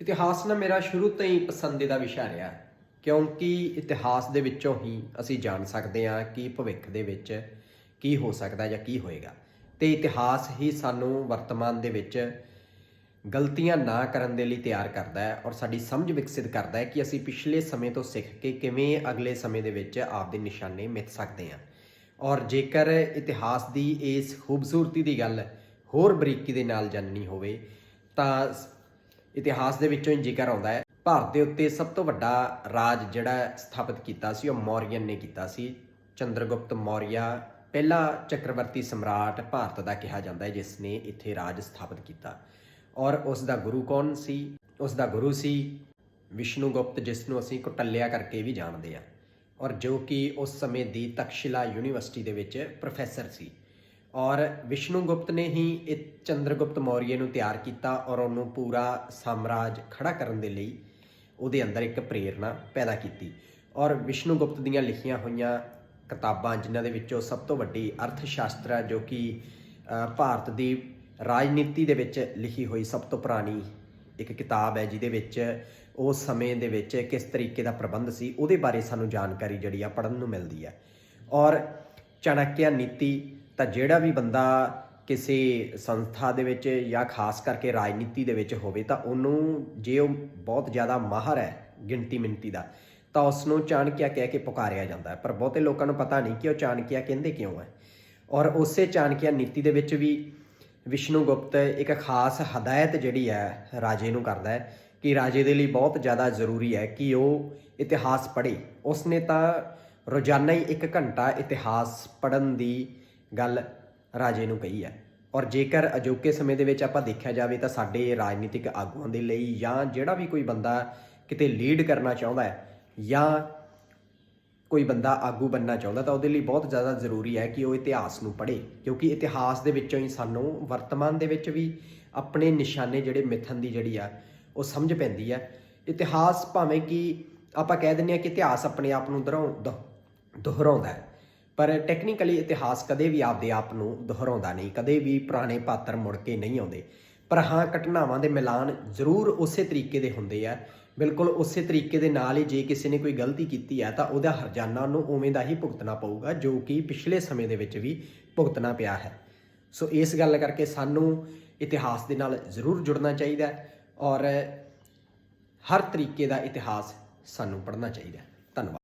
ਇਤਿਹਾਸ ਨਾ ਮੇਰਾ ਸ਼ੁਰੂ ਤੋਂ ਹੀ ਪਸੰਦੀਦਾ ਵਿਸ਼ਾ ਰਿਹਾ ਕਿਉਂਕਿ ਇਤਿਹਾਸ ਦੇ ਵਿੱਚੋਂ ਹੀ ਅਸੀਂ ਜਾਣ ਸਕਦੇ ਹਾਂ ਕਿ ਭਵਿੱਖ ਦੇ ਵਿੱਚ ਕੀ ਹੋ ਸਕਦਾ ਜਾਂ ਕੀ ਹੋਏਗਾ। ਤੇ ਇਤਿਹਾਸ ਹੀ ਸਾਨੂੰ ਵਰਤਮਾਨ ਦੇ ਵਿੱਚ ਗਲਤੀਆਂ ਨਾ ਕਰਨ ਦੇ ਲਈ ਤਿਆਰ ਕਰਦਾ ਹੈ ਔਰ ਸਾਡੀ ਸਮਝ ਵਿਕਸਿਤ ਕਰਦਾ ਹੈ ਕਿ ਅਸੀਂ ਪਿਛਲੇ ਸਮੇਂ ਤੋਂ ਸਿੱਖ ਕੇ ਕਿਵੇਂ ਅਗਲੇ ਸਮੇਂ ਦੇ ਵਿੱਚ ਆਪਦੇ ਨਿਸ਼ਾਨੇ ਮਿੱਥ ਸਕਦੇ ਹਾਂ। ਔਰ ਜੇਕਰ ਇਤਿਹਾਸ ਦੀ ਇਸ ਖੂਬਸੂਰਤੀ ਦੀ ਗੱਲ ਹੋਰ ਬਰੀਕੀ ਦੇ ਨਾਲ ਜਾਣਨੀ ਹੋਵੇ, ਤਾਂ ਇਤਿਹਾਸ ਦੇ ਵਿੱਚੋਂ ਹੀ ਜ਼ਿਕਰ ਆਉਂਦਾ ਹੈ। ਭਾਰਤ ਦੇ ਉੱਤੇ ਸਭ ਤੋਂ ਵੱਡਾ ਰਾਜ ਜਿਹੜਾ ਸਥਾਪਿਤ ਕੀਤਾ ਸੀ, ਉਹ ਮੌਰੀਅਨ ਨੇ ਕੀਤਾ ਸੀ। ਚੰਦਰਗੁਪਤ ਮੌਰੀਆ, ਪਹਿਲਾ ਚੱਕਰਵਰਤੀ ਸਮਰਾਟ ਭਾਰਤ ਦਾ ਕਿਹਾ ਜਾਂਦਾ ਹੈ, ਜਿਸ ਨੇ ਇੱਥੇ ਰਾਜ ਸਥਾਪਿਤ ਕੀਤਾ। ਔਰ ਉਸ ਦਾ ਗੁਰੂ ਕੌਣ ਸੀ? ਉਸ ਦਾ ਗੁਰੂ ਸੀ ਵਿਸ਼ਨੂਗੁਪਤ, ਜਿਸ ਨੂੰ ਅਸੀਂ ਕੁਟੱਲਿਆ ਕਰਕੇ ਵੀ ਜਾਣਦੇ ਆ ਔਰ ਜੋ ਕਿ ਉਸ ਸਮੇਂ ਦੀ ਤਕਸ਼ਿਲਾ ਯੂਨੀਵਰਸਿਟੀ ਦੇ ਵਿੱਚ ਪ੍ਰੋਫੈਸਰ ਸੀ। ਔਰ ਵਿਸ਼ਨੂਗੁਪਤ ਨੇ ਹੀ ਇਹ ਚੰਦਰਗੁਪਤ ਮੌਰੀਏ ਨੂੰ ਤਿਆਰ ਕੀਤਾ ਔਰ ਉਹਨੂੰ ਪੂਰਾ ਸਾਮਰਾਜ ਖੜਾ ਕਰਨ ਦੇ ਲਈ ਉਹਦੇ ਅੰਦਰ ਇੱਕ ਪ੍ਰੇਰਣਾ ਪੈਦਾ ਕੀਤੀ। ਔਰ ਵਿਸ਼ਨੂਗੁਪਤ ਦੀਆਂ ਲਿਖੀਆਂ ਹੋਈਆਂ ਕਿਤਾਬਾਂ, ਜਿਨ੍ਹਾਂ ਦੇ ਵਿੱਚੋਂ ਸਭ ਤੋਂ ਵੱਡੀ ਅਰਥ ਸ਼ਾਸਤਰ ਹੈ ਜੋ ਕਿ ਭਾਰਤ ਦੀ ਰਾਜਨੀਤੀ ਦੇ ਵਿੱਚ ਲਿਖੀ ਹੋਈ ਸਭ ਤੋਂ ਪੁਰਾਣੀ ਇੱਕ ਕਿਤਾਬ ਹੈ, ਜਿਹਦੇ ਵਿੱਚ ਉਸ ਸਮੇਂ ਦੇ ਵਿੱਚ ਕਿਸ ਤਰੀਕੇ ਦਾ ਪ੍ਰਬੰਧ ਸੀ, ਉਹਦੇ ਬਾਰੇ ਸਾਨੂੰ ਜਾਣਕਾਰੀ ਜਿਹੜੀ ਆ ਪੜਨ ਨੂੰ ਮਿਲਦੀ ਹੈ। ਔਰ ਚਾਣਕਿਆ ਨੀਤੀ ਤਾਂ ਜਿਹੜਾ ਵੀ ਬੰਦਾ ਕਿਸੇ ਸੰਸਥਾ ਦੇ ਵਿੱਚ ਜਾਂ ਖਾਸ ਕਰਕੇ ਰਾਜਨੀਤੀ ਦੇ ਵਿੱਚ ਹੋਵੇ ਤਾਂ ਉਹਨੂੰ ਜੇ ਉਹ ਬਹੁਤ ਜ਼ਿਆਦਾ ਮਾਹਰ ਹੈ ਗਿਣਤੀ ਮਿੰਤੀ ਦਾ, ਤਾਂ ਉਸ ਨੂੰ ਚਾਣਕਿਆ ਕਹਿ ਕੇ ਪੁਕਾਰਿਆ ਜਾਂਦਾ ਹੈ। ਪਰ ਬਹੁਤੇ ਲੋਕਾਂ ਨੂੰ ਪਤਾ ਨਹੀਂ ਕਿ ਉਹ ਚਾਣਕਿਆ ਕਹਿੰਦੇ ਕਿਉਂ ਹੈ। ਔਰ ਉਸੇ ਚਾਣਕਿਆ ਨੀਤੀ ਦੇ ਵਿੱਚ ਵੀ ਵਿਸ਼ਨੂੰ ਗੁਪਤ ਇੱਕ ਖਾਸ ਹਦਾਇਤ ਜਿਹੜੀ ਹੈ ਰਾਜੇ ਨੂੰ ਕਰਦਾ ਹੈ ਕਿ ਰਾਜੇ ਦੇ ਲਈ ਬਹੁਤ ਜ਼ਿਆਦਾ ਜ਼ਰੂਰੀ ਹੈ ਕਿ ਉਹ ਇਤਿਹਾਸ ਪੜ੍ਹੇ। ਉਸਨੇ ਤਾਂ ਰੋਜ਼ਾਨਾ ਹੀ ਇੱਕ ਘੰਟਾ ਇਤਿਹਾਸ ਪੜ੍ਹਨ ਦੀ ਗੱਲ ਰਾਜੇ ਨੂੰ ਕਹੀ ਹੈ। ਔਰ ਜੇਕਰ ਅਜੋਕੇ ਸਮੇਂ ਦੇ ਵਿੱਚ ਆਪਾਂ ਦੇਖਿਆ ਜਾਵੇ ਤਾਂ ਸਾਡੇ ਰਾਜਨੀਤਿਕ ਆਗੂਆਂ ਦੇ ਲਈ ਜਾਂ ਜਿਹੜਾ ਵੀ ਕੋਈ ਬੰਦਾ ਕਿਤੇ ਲੀਡ ਕਰਨਾ ਚਾਹੁੰਦਾ ਹੈ ਜਾਂ ਕੋਈ ਬੰਦਾ ਆਗੂ ਬੰਨਣਾ ਚਾਹੁੰਦਾ ਤਾਂ ਉਹਦੇ ਲਈ ਬਹੁਤ ਜ਼ਿਆਦਾ ਜ਼ਰੂਰੀ ਹੈ ਕਿ ਉਹ ਇਤਿਹਾਸ ਨੂੰ ਪੜ੍ਹੇ। ਕਿਉਂਕਿ ਇਤਿਹਾਸ ਦੇ ਵਿੱਚੋਂ ਹੀ ਸਾਨੂੰ ਵਰਤਮਾਨ ਦੇ ਵਿੱਚ ਵੀ ਆਪਣੇ ਨਿਸ਼ਾਨੇ ਜਿਹੜੇ ਮਿਥਨ ਦੀ ਜਿਹੜੀ ਆ, ਉਹ ਸਮਝ ਪੈਂਦੀ ਹੈ। ਇਤਿਹਾਸ ਭਾਵੇਂ ਕਿ ਆਪਾਂ ਕਹਿ ਦਿੰਦੇ ਆ ਕਿ ਇਤਿਹਾਸ ਆਪਣੇ ਆਪ ਨੂੰ ਦੁਹਰਾਉ ਦੁਹਰਾਉਂਦਾ ਹੈ। ਪਰ ਟੈਕਨੀਕਲੀ ਇਤਿਹਾਸ ਕਦੇ ਵੀ ਆਪਦੇ ਆਪ ਨੂੰ ਦੁਹਰਾਉਂਦਾ ਨਹੀਂ, ਕਦੇ ਵੀ ਪੁਰਾਣੇ ਪਾਤਰ ਮੁੜ ਕੇ ਨਹੀਂ ਆਉਂਦੇ। ਪਰ ਹਾਂ, ਘਟਨਾਵਾਂ ਦੇ ਮਿਲਾਨ ਜ਼ਰੂਰ ਉਸੇ ਤਰੀਕੇ ਦੇ ਹੁੰਦੇ ਆ। ਬਿਲਕੁਲ ਉਸੇ ਤਰੀਕੇ ਦੇ ਨਾਲ ਹੀ ਜੇ ਕਿਸੇ ਨੇ ਕੋਈ ਗਲਤੀ ਕੀਤੀ ਹੈ ਤਾਂ ਉਹਦਾ ਹਰਜਾਨਾ ਨੂੰ ਉਵੇਂ ਦਾ ਹੀ ਭੁਗਤਣਾ ਪਊਗਾ, ਜੋ ਕਿ ਪਿਛਲੇ ਸਮੇਂ ਦੇ ਵਿੱਚ ਵੀ ਭੁਗਤਣਾ ਪਿਆ ਹੈ। ਸੋ ਇਸ ਗੱਲ ਕਰਕੇ ਸਾਨੂੰ ਇਤਿਹਾਸ ਦੇ ਨਾਲ ਜ਼ਰੂਰ ਜੁੜਨਾ ਚਾਹੀਦਾ ਔਰ ਹਰ ਤਰੀਕੇ ਦਾ ਇਤਿਹਾਸ ਸਾਨੂੰ ਪੜ੍ਹਨਾ ਚਾਹੀਦਾ ਧੰਨਵਾਦ।